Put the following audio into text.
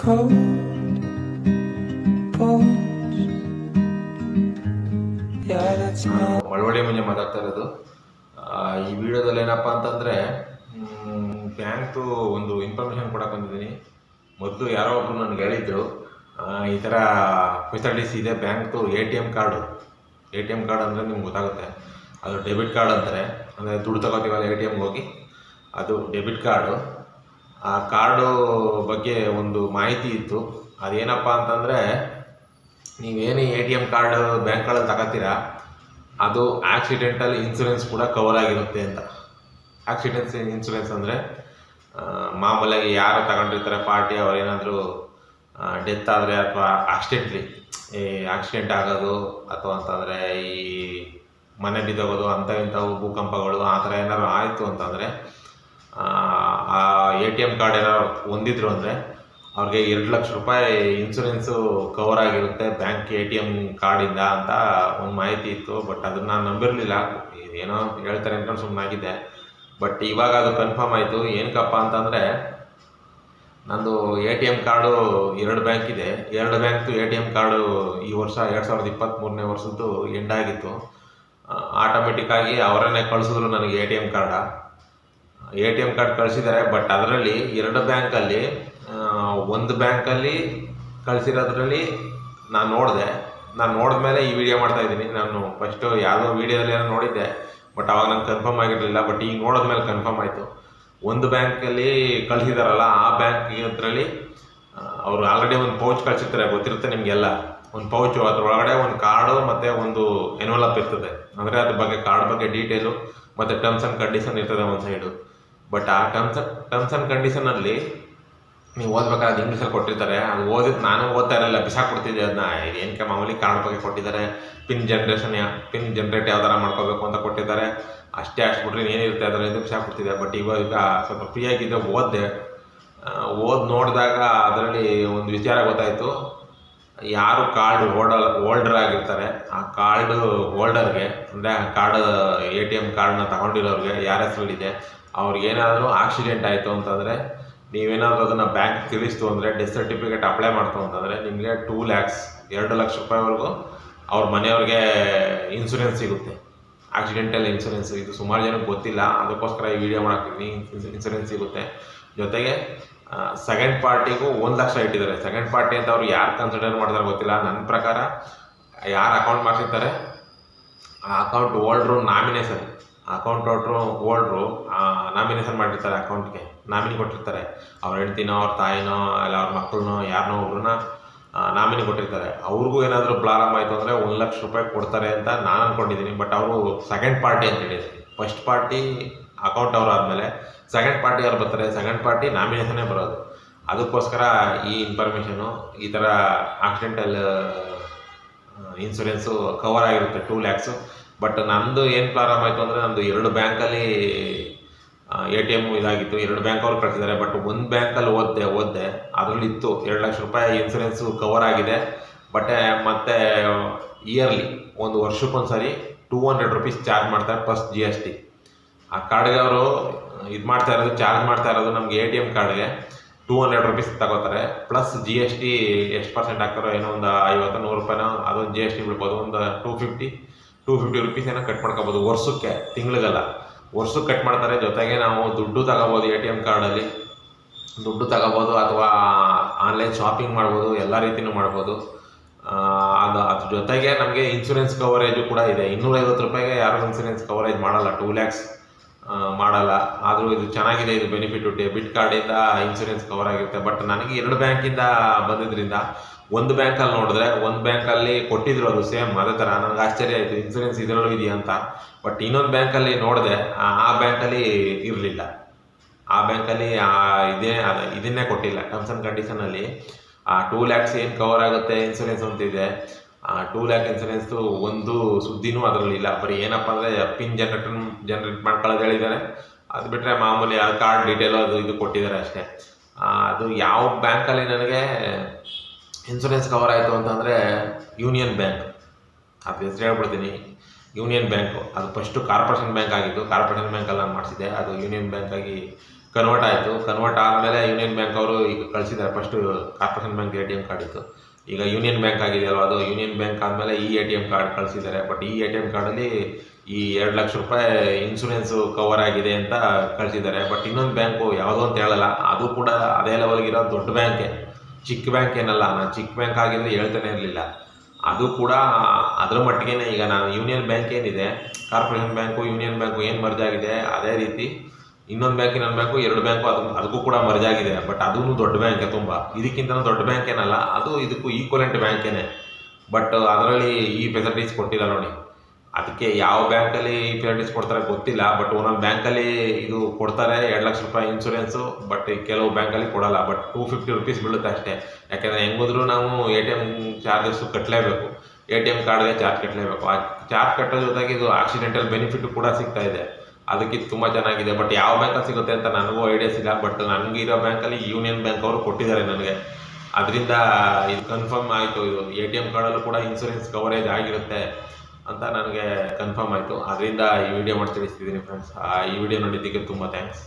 cold bones. Yeah, that's. Malavalli ಮುಂಜೆ ಮಾತಾಡ್ತಾ ಇರೋದು ಈ ವಿಡಿಯೋದಲ್ಲಿ ಏನಪ್ಪ ಅಂತಂದರೆ ಬ್ಯಾಂಕ್ದು ಒಂದು ಇನ್ಫಾರ್ಮೇಷನ್ ಕೊಡಕ್ಕೆ ಬಂದಿದ್ದೀನಿ ಮೊದಲು ಯಾರೋ ಒಬ್ರು ನನಗೆ ಹೇಳಿದ್ರು ಈ ಥರ ಫೆಸಿಲಿಟೀಸ್ ಇದೆ ಬ್ಯಾಂಕ್ದು A T M card A T M card ಅಂದರೆ ನಿಮ್ಗೆ ಗೊತ್ತಾಗುತ್ತೆ ಅದು ಡೆಬಿಟ್ ಕಾರ್ಡ್ ಅಂತಾರೆ ಅಂದರೆ ದುಡ್ಡು ತಗೋತೀವಲ್ಲ ಎ ಟಿ ಎಮ್ಗೆ ಹೋಗಿ ಅದು ಡೆಬಿಟ್ ಕಾರ್ಡು ಆ ಕಾರ್ಡು ಬಗ್ಗೆ ಒಂದು ಮಾಹಿತಿ ಇತ್ತು. ಅದೇನಪ್ಪ ಅಂತಂದರೆ, ನೀವೇನು ಎ ಟಿ ಎಂ ಕಾರ್ಡ್ ಬ್ಯಾಂಕ್ಗಳಲ್ಲಿ ತಗೋತೀರ, ಅದು ಆಕ್ಸಿಡೆಂಟಲ್ ಇನ್ಸೂರೆನ್ಸ್ ಕೂಡ ಕವರ್ ಆಗಿರುತ್ತೆ ಅಂತ. ಆಕ್ಸಿಡೆಂಟ್ಸ್ ಇನ್ಸೂರೆನ್ಸ್ ಅಂದರೆ ಮಾಮೂಲಾಗಿ ಯಾರು ತಗೊಂಡಿರ್ತಾರೆ ಪಾರ್ಟಿ, ಅವರೇನಾದರೂ ಡೆತ್ ಆದರೆ ಅಥವಾ ಆಕ್ಸಿಡೆಂಟ್ಲಿ ಈ ಆಕ್ಸಿಡೆಂಟ್ ಆಗೋದು ಅಥವಾ ಅಂತಂದರೆ ಈ ಮನೆ ಬಿದ್ದೋಗೋದು ಅಂಥ ಇಂಥವು ಭೂಕಂಪಗಳು ಆ ಥರ ಏನಾದ್ರು ಆಯಿತು ಅಂತಂದರೆ ಆ ಎ ಟಿ ಎಂ ಕಾರ್ಡ್ ಏನಾದ್ರು ಹೊಂದಿದ್ರು ಅಂದರೆ ಅವ್ರಿಗೆ ಎರಡು ಲಕ್ಷ ರೂಪಾಯಿ ಇನ್ಸೂರೆನ್ಸು ಕವರ್ ಆಗಿರುತ್ತೆ ಬ್ಯಾಂಕ್ ಎ ಟಿ ಎಂ ಕಾರ್ಡಿಂದ ಅಂತ ಒಂದು ಮಾಹಿತಿ ಇತ್ತು ಬಟ್ ಅದನ್ನು ನಾನು ನಂಬಿರಲಿಲ್ಲ. ಏನೋ ಹೇಳ್ತಾರೆ ಅಂದ್ಕೊಂಡು ಸುಮ್ಮನಾಗಿದ್ದೆ ಬಟ್ ಇವಾಗ ಅದು ಕನ್ಫರ್ಮ್ ಆಯಿತು. ಏನಕ್ಕಪ್ಪ ಅಂತಂದರೆ, ನಂದು ಎ ಟಿ ಎಂ ಕಾರ್ಡು ಎರಡು ಬ್ಯಾಂಕ್ ಇದೆ. ಎರಡು ಬ್ಯಾಂಕ್ದು ಎ ಟಿ ಎಂ ಕಾರ್ಡು ಈ ವರ್ಷ ಎರಡು ಸಾವಿರದ ಇಪ್ಪತ್ತ್ಮೂರನೇ ವರ್ಷದ್ದು ಎಂಡ್ ಆಗಿತ್ತು. ಆಟೋಮೆಟಿಕ್ಕಾಗಿ ಅವರನ್ನೇ ಕಳಿಸಿದ್ರು ನನಗೆ A T M card. A T M card ಕಳಿಸಿದ್ದಾರೆ ಬಟ್ ಅದರಲ್ಲಿ ಎರಡು ಬ್ಯಾಂಕಲ್ಲಿ ಒಂದು ಬ್ಯಾಂಕಲ್ಲಿ ಕಳಿಸಿರೋದ್ರಲ್ಲಿ ನಾನು ನೋಡಿದೆ. ನಾನು ನೋಡಿದ್ಮೇಲೆ ಈ ವಿಡಿಯೋ ಮಾಡ್ತಾ ಇದ್ದೀನಿ. ನಾನು ಫಸ್ಟು ಯಾವುದೋ ವೀಡಿಯೋದಲ್ಲಿ ಏನೋ ನೋಡಿದ್ದೆ ಬಟ್ ಅವಾಗ ನಂಗೆ ಕನ್ಫರ್ಮ್ ಆಗಿರಲಿಲ್ಲ ಬಟ್ ಈಗ ನೋಡಿದ್ಮೇಲೆ ಕನ್ಫರ್ಮ್ ಆಯಿತು. ಒಂದು ಬ್ಯಾಂಕಲ್ಲಿ ಕಳಿಸಿದಾರಲ್ಲ, ಆ ಬ್ಯಾಂಕ್ ಇದರಲ್ಲಿ ಅವರು ಆಲ್ರೆಡಿ ಒಂದು ಪೌಚ್ ಕಳಿಸಿರ್ತಾರೆ, ಗೊತ್ತಿರುತ್ತೆ ನಿಮಗೆಲ್ಲ. ಒಂದು ಪೌಚು ಅದರೊಳಗಡೆ ಒಂದು ಕಾರ್ಡು ಮತ್ತು ಒಂದು ಎನ್ವಲಪ್ ಇರ್ತದೆ. ಅಂದರೆ ಅದ್ರ ಬಗ್ಗೆ ಕಾರ್ಡ್ ಬಗ್ಗೆ ಡೀಟೇಲು ಮತ್ತು ಟರ್ಮ್ಸ್ ಆ್ಯಂಡ್ ಕಂಡೀಷನ್ ಇರ್ತದೆ ಒಂದು ಸೈಡು ಬಟ್ ಆ ಟರ್ಮ್ಸ್ ಟರ್ಮ್ಸ್ ಆ್ಯಂಡ್ ಕಂಡೀಷನಲ್ಲಿ ನೀವು ಓದ್ಬೇಕಾದ್ರೆ ಅದು ಇಂಗ್ಲೀಷಲ್ಲಿ ಕೊಟ್ಟಿರ್ತಾರೆ. ಅದು ಓದಿದ್ದು ನಾನು ಓದ್ತಾ ಇರಲಿಲ್ಲ ಬಿಸಾಕ್ಬಿಡ್ತಿದ್ದೆ ಅದನ್ನ. ಏನಕ್ಕೆ ಮಾಮೂಲಿ ಕಾರ್ಡ್ ಬಗ್ಗೆ ಕೊಟ್ಟಿದ್ದಾರೆ. ಪಿನ್ ಜನ್ರೇಷನ್ ಯಾ ಪಿನ್ ಜನ್ರೇಟ್ ಯಾವ ಥರ ಮಾಡ್ಕೋಬೇಕು ಅಂತ ಕೊಟ್ಟಿದ್ದಾರೆ. ಅಷ್ಟೇ ಅಷ್ಟು ಏನಿರುತ್ತೆ ಅದರಿಂದ ಬಿಸಾಕ್ಬಿಡ್ತಿದ್ದೆ ಬಟ್ ಇವಾಗ, ಈಗ ಸ್ವಲ್ಪ ಫ್ರೀ ಆಗಿದ್ದೆ, ಓದಿದೆ. ಓದಿ ನೋಡಿದಾಗ ಅದರಲ್ಲಿ ಒಂದು ವಿಚಾರ ಗೊತ್ತಾಯಿತು. ಯಾರು ಕಾರ್ಡ್ ಹೋಲ್ಡರ್ ಹೋಲ್ಡರ್ ಆಗಿರ್ತಾರೆ, ಆ ಕಾರ್ಡ್ ಹೋಲ್ಡರ್ಗೆ ಅಂದರೆ ಆ ಕಾರ್ಡ್ ಎ ಟಿ ಎಂ ಕಾರ್ಡನ್ನ ತಗೊಂಡಿರೋರಿಗೆ, ಯಾರ ಹೆಸರಲ್ಲಿದೆ ಅವ್ರಿಗೇನಾದರೂ ಆಕ್ಸಿಡೆಂಟ್ ಆಯಿತು ಅಂತಂದರೆ ನೀವೇನಾದರೂ ಅದನ್ನು ಬ್ಯಾಂಕ್ ತಿಳಿಸ್ತು ಅಂದರೆ ಡೆತ್ ಸರ್ಟಿಫಿಕೇಟ್ ಅಪ್ಲೈ ಮಾಡ್ತು ಅಂತಂದರೆ ನಿಮಗೆ ಟೂ ಲ್ಯಾಕ್ಸ್ ಎರಡು ಲಕ್ಷ ರೂಪಾಯಿವರೆಗೂ ಅವ್ರ ಮನೆಯವ್ರಿಗೆ ಇನ್ಸೂರೆನ್ಸ್ ಸಿಗುತ್ತೆ. ಆಕ್ಸಿಡೆಂಟಲ್ ಇನ್ಸೂರೆನ್ಸ್ ಇದು ಸುಮಾರು ಜನಕ್ಕೆ ಗೊತ್ತಿಲ್ಲ. ಅದಕ್ಕೋಸ್ಕರ ಈ ವಿಡಿಯೋ ಮಾಡ್ತೀನಿ ಇನ್ಸೂರೆನ್ಸ್ ಸಿಗುತ್ತೆ. ಜೊತೆಗೆ ಸೆಕೆಂಡ್ ಪಾರ್ಟಿಗೂ ಒಂದು ಲಕ್ಷ ಇಟ್ಟಿದ್ದಾರೆ. ಸೆಕೆಂಡ್ ಪಾರ್ಟಿ ಅಂತ ಅವ್ರು ಯಾರು ಕನ್ಸಿಡರ್ ಮಾಡ್ತಾರೆ ಗೊತ್ತಿಲ್ಲ. ನನ್ನ ಪ್ರಕಾರ ಯಾರು ಅಕೌಂಟ್ ಮಾಡ್ತಿರ್ತಾರೆ ಆ account holder nomination account holder holder nomination ಮಾಡಿರ್ತಾರೆ ಅಕೌಂಟ್ಗೆ ನಾಮಿನಿ ಕೊಟ್ಟಿರ್ತಾರೆ. ಅವ್ರ ಹೆಂಡ್ತಿನೋ, ಅವ್ರ ತಾಯಿನೋ, ಇಲ್ಲ ಅವ್ರ ಮಕ್ಕಳನ್ನೋ ಯಾರನ್ನೋ ಒಬ್ರನ್ನ ನಾಮಿನಿ ಕೊಟ್ಟಿರ್ತಾರೆ. ಅವ್ರಿಗೂ ಏನಾದರೂ ಪ್ರಾರಂಭ ಆಯಿತು ಅಂದರೆ ಒಂದು ಲಕ್ಷ ರೂಪಾಯಿ ಕೊಡ್ತಾರೆ ಅಂತ ನಾನು ಅಂದ್ಕೊಂಡಿದ್ದೀನಿ ಬಟ್ ಅವರು ಸೆಕೆಂಡ್ ಪಾರ್ಟಿ ಅಂತ ಹೇಳಿದ್ರು. ಫಸ್ಟ್ ಪಾರ್ಟಿ ಅಕೌಂಟ್ ಅವ್ರು ಆದಮೇಲೆ ಸೆಕೆಂಡ್ ಪಾರ್ಟಿ ಅವ್ರು ಬರ್ತಾರೆ. ಸೆಕೆಂಡ್ ಪಾರ್ಟಿ ನಾಮಿನೇಷನೇ ಬರೋದು. ಅದಕ್ಕೋಸ್ಕರ ಈ ಇನ್ಫಾರ್ಮೇಷನು ಈ ಥರ ಆಕ್ಸಿಡೆಂಟಲ್ ಇನ್ಸೂರೆನ್ಸು ಕವರ್ ಆಗಿರುತ್ತೆ. ಟೂ ಲ್ಯಾಕ್ಸು ಬಟ್ ನಂದು ಏನು ಪ್ರಾರಂಭ ಆಯಿತು ಅಂದರೆ ನಂದು ಎರಡು ಬ್ಯಾಂಕಲ್ಲಿ ಎ ಟಿ ಎಂ ಇದಾಗಿತ್ತು. ಎರಡು ಬ್ಯಾಂಕ್ ಅವ್ರು ಕಳಿಸಿದ್ದಾರೆ. ಬಟ್ ಒಂದು ಬ್ಯಾಂಕಲ್ಲಿ ಓದ್ದೆ ಓದ್ದೆ. ಅದರಲ್ಲಿ ಇತ್ತು. ಎರಡು ಲಕ್ಷ ರೂಪಾಯಿ ಇನ್ಸೂರೆನ್ಸು ಕವರ್ ಆಗಿದೆ. ಬಟ್ ಮತ್ತೆ ಇಯರ್ಲಿ ಒಂದು ವರ್ಷಕ್ಕೊಂದು ಸಾರಿ ಟೂ ಹಂಡ್ರೆಡ್ ರುಪೀಸ್ ಚಾರ್ಜ್ ಮಾಡ್ತಾರೆ ಫಸ್ಟ್ ಜಿ ಎಸ್ ಟಿ ಆ ಕಾರ್ಡ್ಗೆ ಅವರು, ಇದು ಮಾಡ್ತಾ ಇರೋದು ಚಾರ್ಜ್ ಮಾಡ್ತಾ ಇರೋದು ನಮಗೆ ಎ ಟಿ ಎಂ ಕಾರ್ಡ್ಗೆ ಟೂ ಹಂಡ್ರೆಡ್ ರುಪೀಸ್ ತಗೋತಾರೆ. ಪ್ಲಸ್ ಜಿ ಎಸ್ ಟಿ ಎಷ್ಟು ಪರ್ಸೆಂಟ್ ಹಾಕ್ತಾರೋ ಏನೋ ಒಂದು ಐವತ್ತು, ನೂರು ರೂಪಾಯಿನೋ ಅದೊಂದು ಜಿ ಎಸ್ ಟಿ ಬಿಡ್ಬೋದು. ಒಂದು two fifty two fifty rupees ಏನೋ ಕಟ್ ಮಾಡ್ಕೋಬೋದು. ವರ್ಷಕ್ಕೆ, ತಿಂಗಳಿಗಲ್ಲ. ವರ್ಷಕ್ಕೆ ಕಟ್ ಮಾಡ್ತಾರೆ. ಜೊತೆಗೆ ನಾವು ದುಡ್ಡು ತಗೋಬೋದು ಎ ಟಿ ಎಂ ಕಾರ್ಡಲ್ಲಿ ದುಡ್ಡು ತಗೋಬೋದು ಅಥವಾ ಆನ್ಲೈನ್ ಶಾಪಿಂಗ್ ಮಾಡ್ಬೋದು, ಎಲ್ಲ ರೀತಿಯೂ ಮಾಡ್ಬೋದು. ಅದು ಅದ್ರ ಜೊತೆಗೆ ನಮಗೆ ಇನ್ಸೂರೆನ್ಸ್ ಕವರೇಜು ಕೂಡ ಇದೆ. ಇನ್ನೂರೈವತ್ತು ರೂಪಾಯಿಗೆ ಯಾರು ಇನ್ಸೂರೆನ್ಸ್ ಕವರೇಜ್ ಮಾಡಲ್ಲ. ಟೂ ಲ್ಯಾಕ್ಸ್ ಮಾಡಲ್ಲ. ಆದರೂ ಇದು ಚೆನ್ನಾಗಿದೆ, ಇದು ಬೆನಿಫಿಟ್ಟು ಡೆಬಿಟ್ ಕಾರ್ಡಿಂದ ಇನ್ಸೂರೆನ್ಸ್ ಕವರ್ ಆಗಿರುತ್ತೆ. ಬಟ್ ನನಗೆ ಎರಡು ಬ್ಯಾಂಕಿಂದ ಬಂದಿದ್ದರಿಂದ ಒಂದು ಬ್ಯಾಂಕಲ್ಲಿ ನೋಡಿದ್ರೆ ಒಂದು ಬ್ಯಾಂಕಲ್ಲಿ ಕೊಟ್ಟಿದ್ರು ಅದು ಸೇಮ್ ಅದೇ ಥರ ನನಗೆ ಆಶ್ಚರ್ಯ ಆಯಿತು. ಇನ್ಸೂರೆನ್ಸ್ ಇದರಲ್ಲೂ ಇದೆಯಾ ಅಂತ. ಬಟ್ ಇನ್ನೊಂದು ಬ್ಯಾಂಕಲ್ಲಿ ನೋಡಿದೆ, ಆ ಬ್ಯಾಂಕಲ್ಲಿ ಇರಲಿಲ್ಲ. ಆ ಬ್ಯಾಂಕಲ್ಲಿ ಇದೇ ಇದನ್ನೇ ಕೊಟ್ಟಿಲ್ಲ. ಟರ್ಮ್ಸ್ ಆ್ಯಂಡ್ ಕಂಡೀಷನಲ್ಲಿ ಆ ಟೂ ಲ್ಯಾಕ್ಸ್ ಏನು ಕವರ್ ಆಗುತ್ತೆ ಇನ್ಸೂರೆನ್ಸ್ ಅಂತಿದೆ ಆ ಟೂ ಲ್ಯಾಕ್ ಇನ್ಸೂರೆನ್ಸು ಒಂದು ಸುದ್ದಿನೂ ಅದರಲ್ಲಿ ಇಲ್ಲ ಬರೀ ಏನಪ್ಪ ಅಂದರೆ ಪಿನ್ ಜನ್ರೇಟರ್ ಜನ್ರೇಟ್ ಮಾಡ್ಕೊಳ್ಳೋದು ಹೇಳಿದ್ದಾರೆ. ಅದು ಬಿಟ್ಟರೆ ಮಾಮೂಲಿ ಆ ಕಾರ್ಡ್ ಡೀಟೇಲು ಅದು ಇದು ಕೊಟ್ಟಿದ್ದಾರೆ ಅಷ್ಟೇ. ಅದು ಯಾವ ಬ್ಯಾಂಕಲ್ಲಿ ನನಗೆ ಇನ್ಸೂರೆನ್ಸ್ ಕವರ್ ಆಯಿತು ಅಂತಂದರೆ ಯೂನಿಯನ್ ಬ್ಯಾಂಕ್ ಅದು ಹೆಸರು ಹೇಳ್ಬಿಡ್ತೀನಿ. ಯೂನಿಯನ್ ಬ್ಯಾಂಕು ಅದು ಫಸ್ಟು ಕಾರ್ಪೊರೇಷನ್ ಬ್ಯಾಂಕ್ ಆಗಿತ್ತು ಕಾರ್ಪೊರೇಷನ್ ಬ್ಯಾಂಕಲ್ಲಿ ನಾನು ಮಾಡಿಸಿದ್ದೆ. ಅದು ಯೂನಿಯನ್ ಬ್ಯಾಂಕಾಗಿ ಕನ್ವರ್ಟ್ ಆಯಿತು. ಕನ್ವರ್ಟ್ ಆದಮೇಲೆ ಯೂನಿಯನ್ ಬ್ಯಾಂಕ್ ಅವರು ಈಗ ಕಳಿಸಿದ್ದಾರೆ. First Corporation Bank A T M card ಇತ್ತು. ಈಗ ಯೂನಿಯನ್ ಬ್ಯಾಂಕ್ ಆಗಿದೆಯಲ್ವ? ಅದು ಯೂನಿಯನ್ ಬ್ಯಾಂಕ್ ಆದಮೇಲೆ ಈ ಎ ಟಿ ಎಂ ಕಾರ್ಡ್ ಕಳಿಸಿದ್ದಾರೆ. ಬಟ್ ಈ ಎ ಟಿ ಎಂ ಕಾರ್ಡಲ್ಲಿ ಈ ಎರಡು ಲಕ್ಷ ರೂಪಾಯಿ ಇನ್ಸೂರೆನ್ಸು ಕವರ್ ಆಗಿದೆ ಅಂತ ಕಳಿಸಿದ್ದಾರೆ. ಬಟ್ ಇನ್ನೊಂದು ಬ್ಯಾಂಕು ಯಾವುದು ಅಂತ ಹೇಳಲ್ಲ. ಅದು ಕೂಡ ಅದೇ ಲೆವೆಲ್ಗಿರೋ ದೊಡ್ಡ ಬ್ಯಾಂಕೆ. ಚಿಕ್ಕ ಬ್ಯಾಂಕ್ ಏನಲ್ಲ. ನಾನು ಚಿಕ್ಕ ಬ್ಯಾಂಕ್ ಆಗಿದ್ರೆ ಹೇಳ್ತಾನೆ ಇರಲಿಲ್ಲ. ಅದು ಕೂಡ ಅದರ ಮಟ್ಟಿಗೆನೇ ಈಗ ನಾನು ಯೂನಿಯನ್ ಬ್ಯಾಂಕ್ ಏನಿದೆ, ಕಾರ್ಪೊರೇಷನ್ ಬ್ಯಾಂಕು, ಯೂನಿಯನ್ ಬ್ಯಾಂಕು ಏನು ಮರ್ಜಾಗಿದೆ ಅದೇ ರೀತಿ ಇನ್ನೊಂದು ಬ್ಯಾಂಕ್ ಇನ್ನೊಂದು ಬ್ಯಾಂಕು ಎರಡು ಬ್ಯಾಂಕು ಅದು, ಅದಕ್ಕೂ ಕೂಡ ಮರ್ಜ್ ಆಗಿದೆ. ಬಟ್ ಅದೂ ದೊಡ್ಡ ಬ್ಯಾಂಕೆ ತುಂಬ. ಇದಕ್ಕಿಂತ ದೊಡ್ಡ ಬ್ಯಾಂಕ್ ಏನಲ್ಲ, ಅದು ಇದಕ್ಕೂ ಈಕ್ವಲೆಂಟ್ ಬ್ಯಾಂಕೇನೆ ಬಟ್ ಅದರಲ್ಲಿ ಈ ಫೆಸಿಲಿಟೀಸ್ ಕೊಟ್ಟಿಲ್ಲ ನೋಡಿ. ಅದಕ್ಕೆ ಯಾವ ಬ್ಯಾಂಕಲ್ಲಿ ಈ ಫೆಸಿಲಿಟೀಸ್ ಕೊಡ್ತಾರೆ ಗೊತ್ತಿಲ್ಲ. ಬಟ್ ಒಂದೊಂದು ಬ್ಯಾಂಕಲ್ಲಿ ಇದು ಕೊಡ್ತಾರೆ, ಎರಡು ಲಕ್ಷ ರೂಪಾಯಿ ಇನ್ಶೂರೆನ್ಸು ಬಟ್ ಕೆಲವು ಬ್ಯಾಂಕಲ್ಲಿ ಕೊಡಲ್ಲ. ಬಟ್ ಟೂ ಫಿಫ್ಟಿ ರುಪೀಸ್ ಬೀಳುತ್ತೆ ಅಷ್ಟೇ. ಯಾಕೆಂದರೆ ಹೆಂಗಿದ್ರು ನಾವು ಎ ಟಿ ಎಂ ಚಾರ್ಜಸ್ಸು ಕಟ್ಟಲೇಬೇಕು ಎ ಟಿ ಎಂ ಕಾರ್ಡ್ಗೆ ಚಾರ್ಜ್ ಕಟ್ಟಲೇಬೇಕು ಆ ಚಾರ್ಜ್ ಕಟ್ಟೋ ಜೊತೆಗೆ ಇದು ಆಕ್ಸಿಡೆಂಟಲ್ ಬೆನಿಫಿಟ್ ಕೂಡ ಸಿಗ್ತಾ ಇದೆ. ಅದಕ್ಕೆ ತುಂಬ ಚೆನ್ನಾಗಿದೆ. ಬಟ್ ಯಾವ ಬ್ಯಾಂಕಲ್ಲಿ ಸಿಗುತ್ತೆ ಅಂತ ನನಗೂ ಐಡಿಯಾಸ್ ಇಲ್ಲ ಬಟ್ ನನಗಿರೋ ಬ್ಯಾಂಕಲ್ಲಿ ಯೂನಿಯನ್ ಬ್ಯಾಂಕ್ ಅವರು ಕೊಟ್ಟಿದ್ದಾರೆ ನನಗೆ. ಅದರಿಂದ ಇದು ಕನ್ಫರ್ಮ್ ಆಯಿತು. ಇದು ಎ ಟಿ ಎಂ ಕಾರ್ಡಲ್ಲೂ ಕೂಡ ಇನ್ಸೂರೆನ್ಸ್ ಕವರೇಜ್ ಆಗಿರುತ್ತೆ ಅಂತ ನನಗೆ ಕನ್ಫರ್ಮ್ ಆಯಿತು. ಅದರಿಂದ ಈ ವಿಡಿಯೋ ಮಾಡಿ ತಿಳಿಸ್ತಿದ್ದೀನಿ ಫ್ರೆಂಡ್ಸ್ ಈ ವಿಡಿಯೋ ನೋಡಿದ್ದಕ್ಕೆ ತುಂಬ ಥ್ಯಾಂಕ್ಸ್